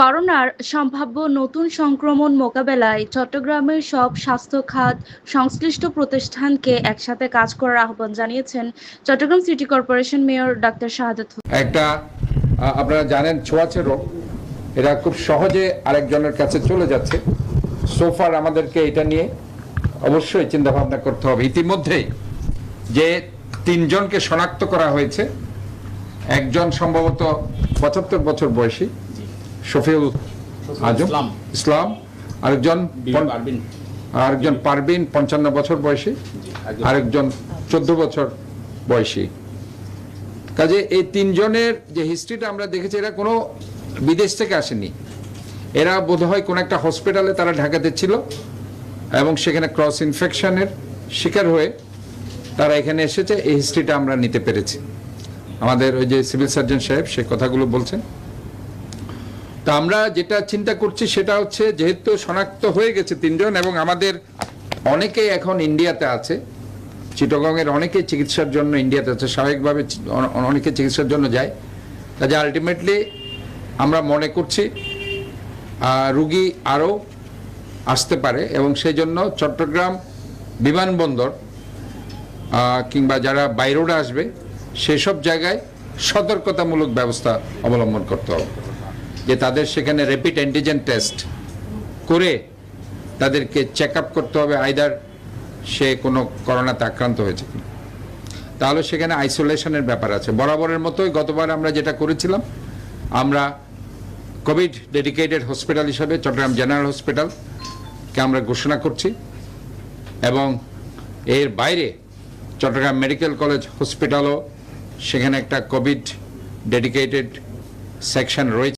করোনার সম্ভাব্য নতুন সংক্রমণ মোকাবেলায় চট্টগ্রামের সব স্বাস্থ্য খাত সংশ্লিষ্ট প্রতিষ্ঠানকে একসাথে কাজ করার আহ্বান জানিয়েছেন Chattogram city corporation mayor doctor Shahadat একটা আপনারা জানেন ছোঁয়াচে রোগ। এরা খুব সহজে আরেকজনের কাছে চলে যাচ্ছে। সোফার আমাদেরকে এটা নিয়ে অবশ্যই চিন্তা ভাবনা করতে হবে। ইতিমধ্যেই যে তিনজনকে শনাক্ত করা হয়েছে, একজন সম্ভবত পঁচাত্তর বছর বয়সী শফিউল আজম ইসলাম। আরেকজন আরেকজন পারবিন পঞ্চান্ন বছর বয়সী একজন- আরেকজন। চোদ্দ বছর বয়সী। কাজে এই তিনজনের যে হিস্ট্রিটা আমরা দেখেছি এরা কোনো বিদেশ থেকে আসেনি। এরা বোধহয় কোনো একটা হসপিটালে তারা ঢাকাতে ছিল এবং সেখানে ক্রস ইনফেকশনের শিকার হয়ে তারা এখানে এসেছে। এই হিস্ট্রিটা আমরা নিতে পেরেছি। আমাদের ওই যে সিভিল সার্জন সাহেব সে কথাগুলো বলছেন। তা আমরা যেটা চিন্তা করছি সেটা হচ্ছে যেহেতু শনাক্ত হয়ে গেছে তিনজন এবং আমাদের অনেকেই এখন ইন্ডিয়াতে আছে, চিটগংয়ের অনেকেই চিকিৎসার জন্য ইন্ডিয়াতে আছে, স্বাভাবিকভাবে অনেকে চিকিৎসার জন্য যায়। কাজে আলটিমেটলি আমরা মনে করছি রুগী আরও আসতে পারে এবং সেই জন্য চট্টগ্রাম বিমানবন্দর কিংবা যারা বাইরেরা আসবে, সেসব জায়গায় সতর্কতামূলক ব্যবস্থা অবলম্বন করতে হবে। যে তাদের সেখানে র্যাপিড অ্যান্টিজেন টেস্ট করে তাদেরকে চেক করতে হবে আইদার সে কোনো করোনাতে আক্রান্ত হয়েছে কিনা। তাহলে সেখানে আইসোলেশনের ব্যাপার আছে। বরাবরের মতোই গতবার আমরা যেটা করেছিলাম, আমরা কোভিড ডেডিকেটেড হসপিটাল হিসাবে, চট্টগ্রাম জেনারেল হসপিটালকে আমরা ঘোষণা করছি এবং এর বাইরে চট্টগ্রাম মেডিকেল কলেজ হসপিটালও সেখানে একটা কোভিড ডেডিকেটেড সেকশন রয়েছে।